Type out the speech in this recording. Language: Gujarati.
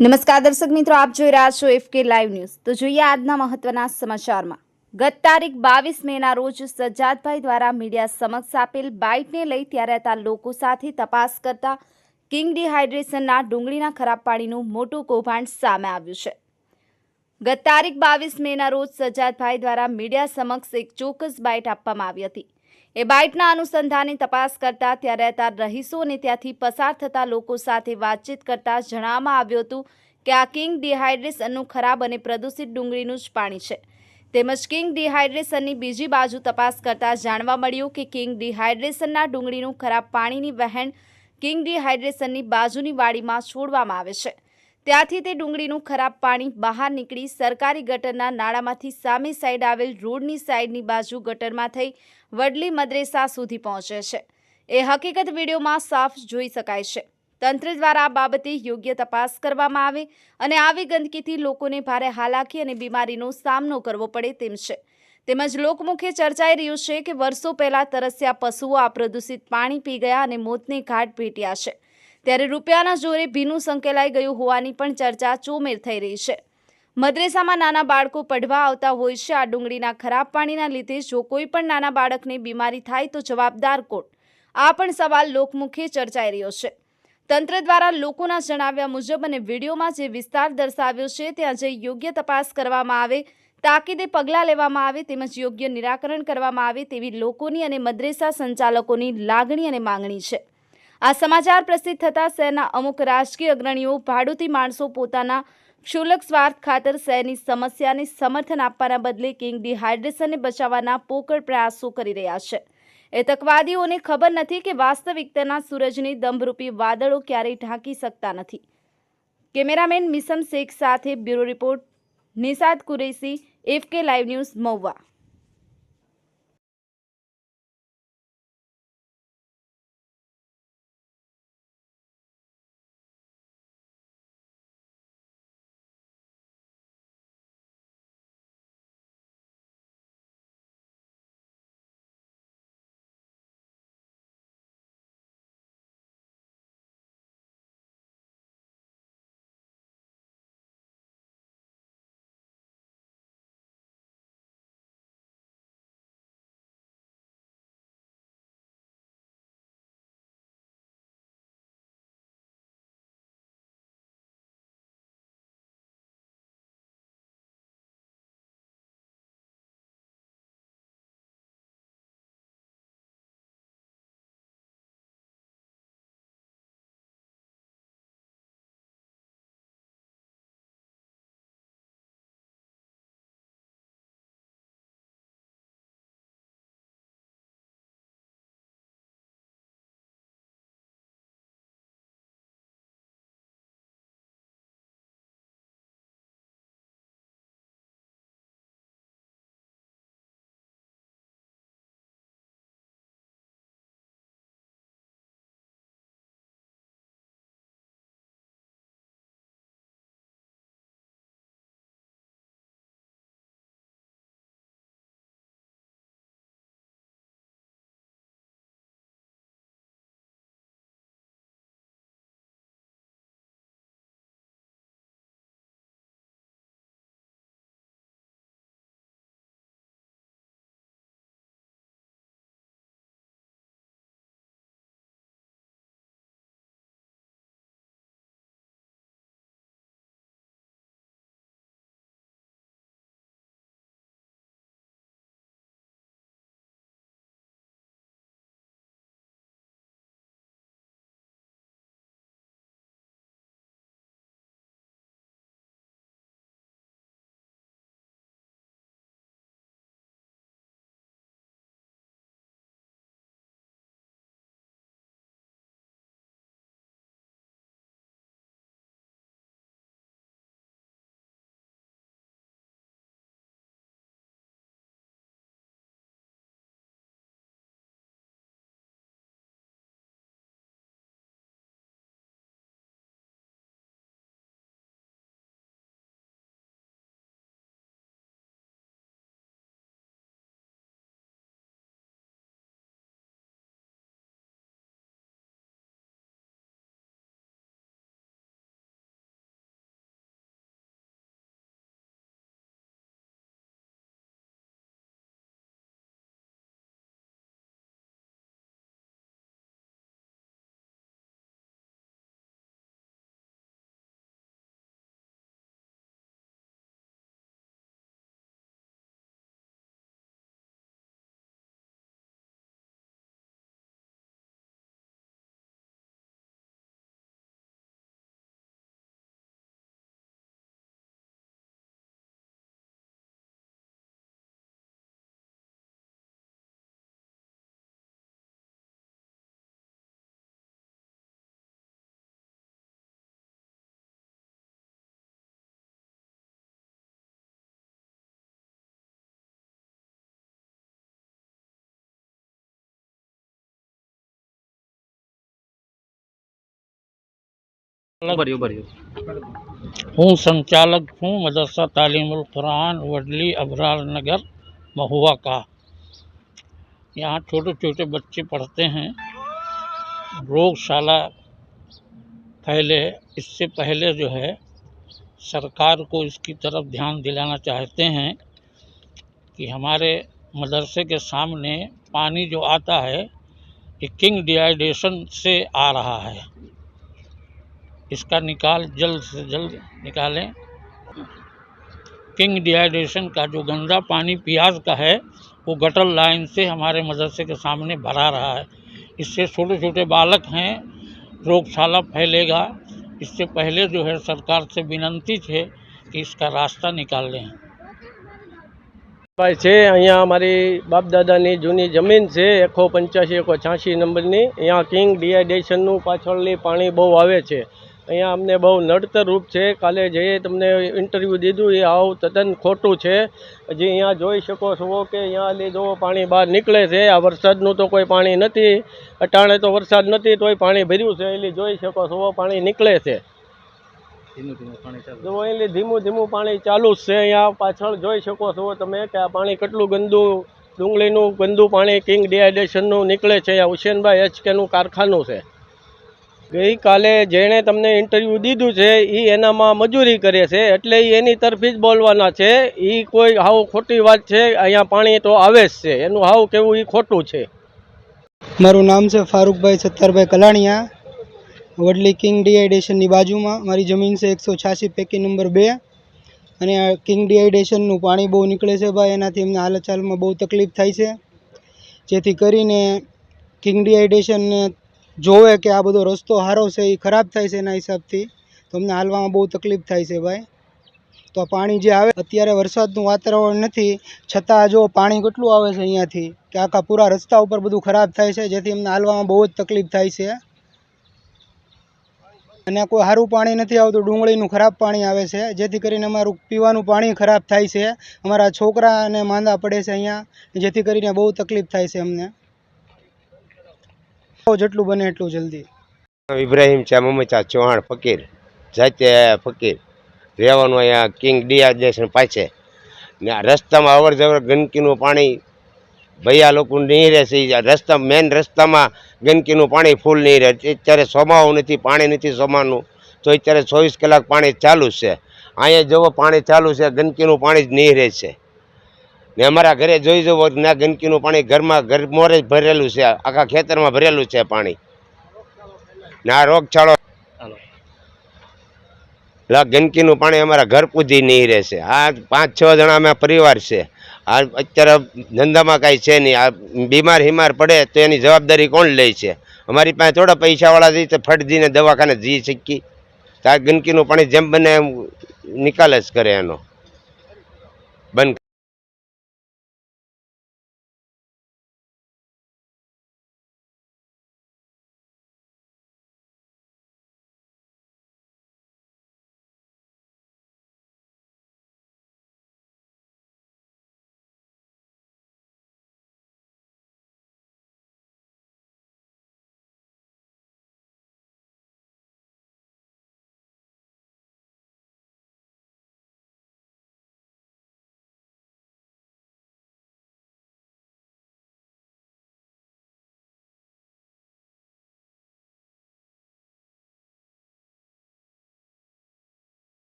નમસ્કાર દર્શક મિત્રો, આપ જોઈ રહ્યા છો એફકે લાઈવ ન્યૂઝ. તો જોઈએ આજના મહત્વના સમાચારમાં. ગત તારીખ બાવીસ મેના રોજ સજ્જાદભાઈ દ્વારા મીડિયા સમક્ષ આપેલ બાઇટને લઈ ત્યારે હતા લોકો સાથે તપાસ કરતા કિંગ ડિહાઇડ્રેશનના ડુંગળીના ખરાબ પાણીનું મોટું કૌભાંડ સામે આવ્યું છે. ગત તારીખ બાવીસ મેના રોજ સજ્જાદભાઈ દ્વારા મીડિયા સમક્ષ એક ચોક્કસ બાઇટ આપવામાં આવી હતી. એ બાઇટના અનુસંધાને તપાસ કરતા ત્યાં રહેતા રહીશો અને ત્યાંથી પસાર થતા લોકો સાથે વાતચીત કરતા જણાવવામાં આવ્યું હતું કે આ કિંગ ડિહાઇડ્રેશનનું ખરાબ અને પ્રદૂષિત ડુંગળીનું જ પાણી છે. તેમજ કિંગ ડિહાઇડ્રેશનની બીજી બાજુ તપાસ કરતા જાણવા મળ્યું કે કિંગ ડિહાઇડ્રેશનના ડુંગળીનું ખરાબ પાણીની વહેણ કિંગ ડિહાઇડ્રેશનની બાજુની વાડીમાં છોડવામાં આવે છે. ત્યાંથી તે ડુંગળીનું ખરાબ પાણી બહાર નીકળી સરકારી ગટરના નાળામાંથી સામે સાઈડ આવેલ રોડની સાઈડની બાજુ ગટરમાં થઈ વડલી મદ્રેસા સુધી પહોંચે છે. એ હકીકત વિડીયોમાં સાફ જોઈ શકાય છે. તંત્ર દ્વારા આ બાબતે યોગ્ય તપાસ કરવામાં આવે અને આવી ગંદકીથી લોકોને ભારે હાલાકી અને બીમારીનો સામનો કરવો પડે તેમ છે. તેમજ લોકમુખે ચર્ચાઈ રહ્યું છે કે વર્ષો પહેલાં તરસ્યા પશુઓ આ પ્રદૂષિત પાણી પી ગયા અને મોતને ઘાટ ભેટ્યા છે. ત્યારે રૂપિયાના જોરે ભીનું સંકેલાઈ ગયું હોવાની પણ ચર્ચા ચોમેર થઈ રહી છે. મદ્રેસામાં નાના બાળકો પઢવા આવતા હોય છે. આ ડુંગળીના ખરાબ પાણીના લીધે જો કોઈ પણ નાના બાળકને બીમારી થાય તો જવાબદાર કોણ? આ પણ સવાલ લોકમુખે ચર્ચાઈ રહ્યો છે. તંત્ર દ્વારા લોકોના જણાવ્યા મુજબ અને વિડીયોમાં જે વિસ્તાર દર્શાવ્યો છે, ત્યાં જઈ યોગ્ય તપાસ કરવામાં આવે, તાકીદે પગલાં લેવામાં આવે તેમજ યોગ્ય નિરાકરણ કરવામાં આવે તેવી લોકોની અને મદ્રેસા સંચાલકોની લાગણી અને માંગણી છે. આ સમાચાર પ્રસિદ્ધ થતાં શહેરના અમુક રાજકીય અગ્રણીઓ, ભાડુતી માણસો પોતાના ક્ષુલક સ્વાર્થ ખાતર શહેરની સમસ્યાને સમર્થન આપવાના બદલે કિંગ ડિહાઇડ્રેશનને બચાવવાના પોકળ પ્રયાસો કરી રહ્યા છે. એ તકવાદીઓને ખબર નથી કે વાસ્તવિકતાના સૂરજની દંભરૂપી વાદળો ક્યારેય ઢાંકી શકતા નથી. કેમેરામેન મિસમ શેખ સાથે bureau report Nishad Qureshi FK live news Mahuva. हूँ संचालक हूँ, मदरसा, तालीमुल कुरान, वडली, अबरार नगर, महुआ का। यहाँ छोटे छोटे बच्चे पढ़ते हैं। रोगशाला फैले इससे पहले जो है, सरकार को इसकी तरफ़ ध्यान दिलाना चाहते हैं कि हमारे मदरसे के सामने पानी जो आता है, ये किंग डिहाइड्रेशन से आ रहा है। इसका निकाल जल्द से जल्द निकालें किंग डिहाइड्रेशन का जो गंदा पानी प्याज का है वो गटर लाइन से हमारे मदरसे के सामने भरा रहा है इससे छोटे छोटे बालक हैं रोगशाला फैलेगा इससे पहले जो है सरकार से विनंती है कि इसका रास्ता निकाल लें ભાઈ છે અહીંયા અમારી બાપ દાદાની જૂની જમીન છે એકસો પંચ્યાસી એકસો છ્યાસી નંબરની અહીંયા કિંગ ડિહાઇડ્રેશનનું પાછળની પાણી બહુ આવે છે અહીંયા અમને બહુ નડતર રૂપ છે. કાલે જે તમને ઇન્ટરવ્યૂ દીધું એ આવું તદ્દન ખોટું છે. હજી અહીંયા જોઈ શકો છો કે અહીંયા લીધો પાણી બહાર નીકળે છે. આ વરસાદનું તો કોઈ પાણી નથી. અટાણે તો વરસાદ નથી તોય પાણી ભર્યું છે. એટલે જોઈ શકો છો પાણી નીકળે છે. ધીમું ધીમું પાણી ચાલુ જો એટલે ધીમું ધીમું પાણી ચાલુ જ છે અહીંયા. પાછળ જોઈ શકો છો તમે કે આ પાણી કેટલું ગંદુ ડુંગળીનું ગંદુ પાણી કિંગ ડિહાઇડ્રેશનનું નીકળે છે. આ હુસેનભાઈ એચકેનું કારખાનું છે. ગઈકાલે જેણે તમને ઇન્ટરવ્યૂ દીધું છે એ એનામાં મજૂરી કરે છે, એટલે એની તરફી જ બોલવાના છે. એ કોઈ હાવ ખોટી વાત છે, અહીંયા પાણી તો આવે જ છે. એનું હાવ કેવું એ ખોટું છે. મારું નામ છે ફારૂકભાઈ સત્તરભાઈ કલાણિયા. વડલી કિંગ ડીઆઈડેશનની બાજુમાં. મારી જમીન છે એકસો છ્યાસી પેકી નંબર બે. અને કિંગ ડિહાઇડ્રેશનનું પાણી બહુ નીકળે છે ભાઈ. એનાથી એમને હાલત ચાલમાં બહુ તકલીફ થાય છે. જેથી કરીને કિંગ ડિહાઇડ્રેશનને જોવે કે આ બધો રસ્તો સારો છે એ ખરાબ થાય છે એના હિસાબથી, તો અમને હાલવામાં બહુ તકલીફ થાય છે ભાઈ. તો પાણી જે આવે, અત્યારે વરસાદનું વાતાવરણ નથી, છતાં જો પાણી કેટલું આવે છે અહીંયાથી, કે આખા પૂરા રસ્તા ઉપર બધું ખરાબ થાય છે, જેથી અમને હાલવામાં બહુ જ તકલીફ થાય છે. અને કોઈ સારું પાણી નથી આવતું, ડુંગળીનું ખરાબ પાણી આવે છે, જેથી કરીને અમારું પીવાનું પાણી ખરાબ થાય છે. અમારા છોકરા અને માંદા પડે છે અહીંયા, જેથી કરીને બહુ તકલીફ થાય છે અમને. જેટલું બને એટલું જલ્દી. ઇબ્રાહિમ છે મમચા ચૌહાણ ફકીર, જાતે ફકીર. રહેવાનું અહીંયા કિંગ ડિહાઇડ્રેશન પાસે. ને આ રસ્તામાં અવર જવર ગંદકીનું પાણી, ભૈયા લોકો નહીં રહે છે રસ્તા, મેન રસ્તામાં ગંદકીનું પાણી ફૂલ નહીં રહે. અત્યારે સોમાવું નથી, પાણી નથી સોમાનું. તો અત્યારે ચોવીસ કલાક પાણી ચાલુ છે. અહીંયા જવો પાણી ચાલુ છે, ગંદકીનું પાણી જ નહીં રહે છે. ને અમારા ઘરે જોઈ જવો ના ગંદકીનું પાણી ઘરમાં ઘર મોરે જ ભરેલું છે આખા ખેતરમાં ભરેલું છે પાણી. ના રોગચાળો લા ગંદકીનું પાણી અમારા ઘર પૂજી નહીં રહેશે આ પાંચ છ જણા અમે પરિવાર છે. આ અત્યારે ધંધામાં કાંઈ છે નહીં. આ બીમાર હિમાર પડે તો એની જવાબદારી કોણ લે છે? અમારી પાસે થોડા પૈસાવાળા જઈ તો ફટ દઈને દવાખાને જઈ શકીએ. તો આ ગંદકીનું પાણી જેમ બને એમ નિકાલ જ કરે એનો.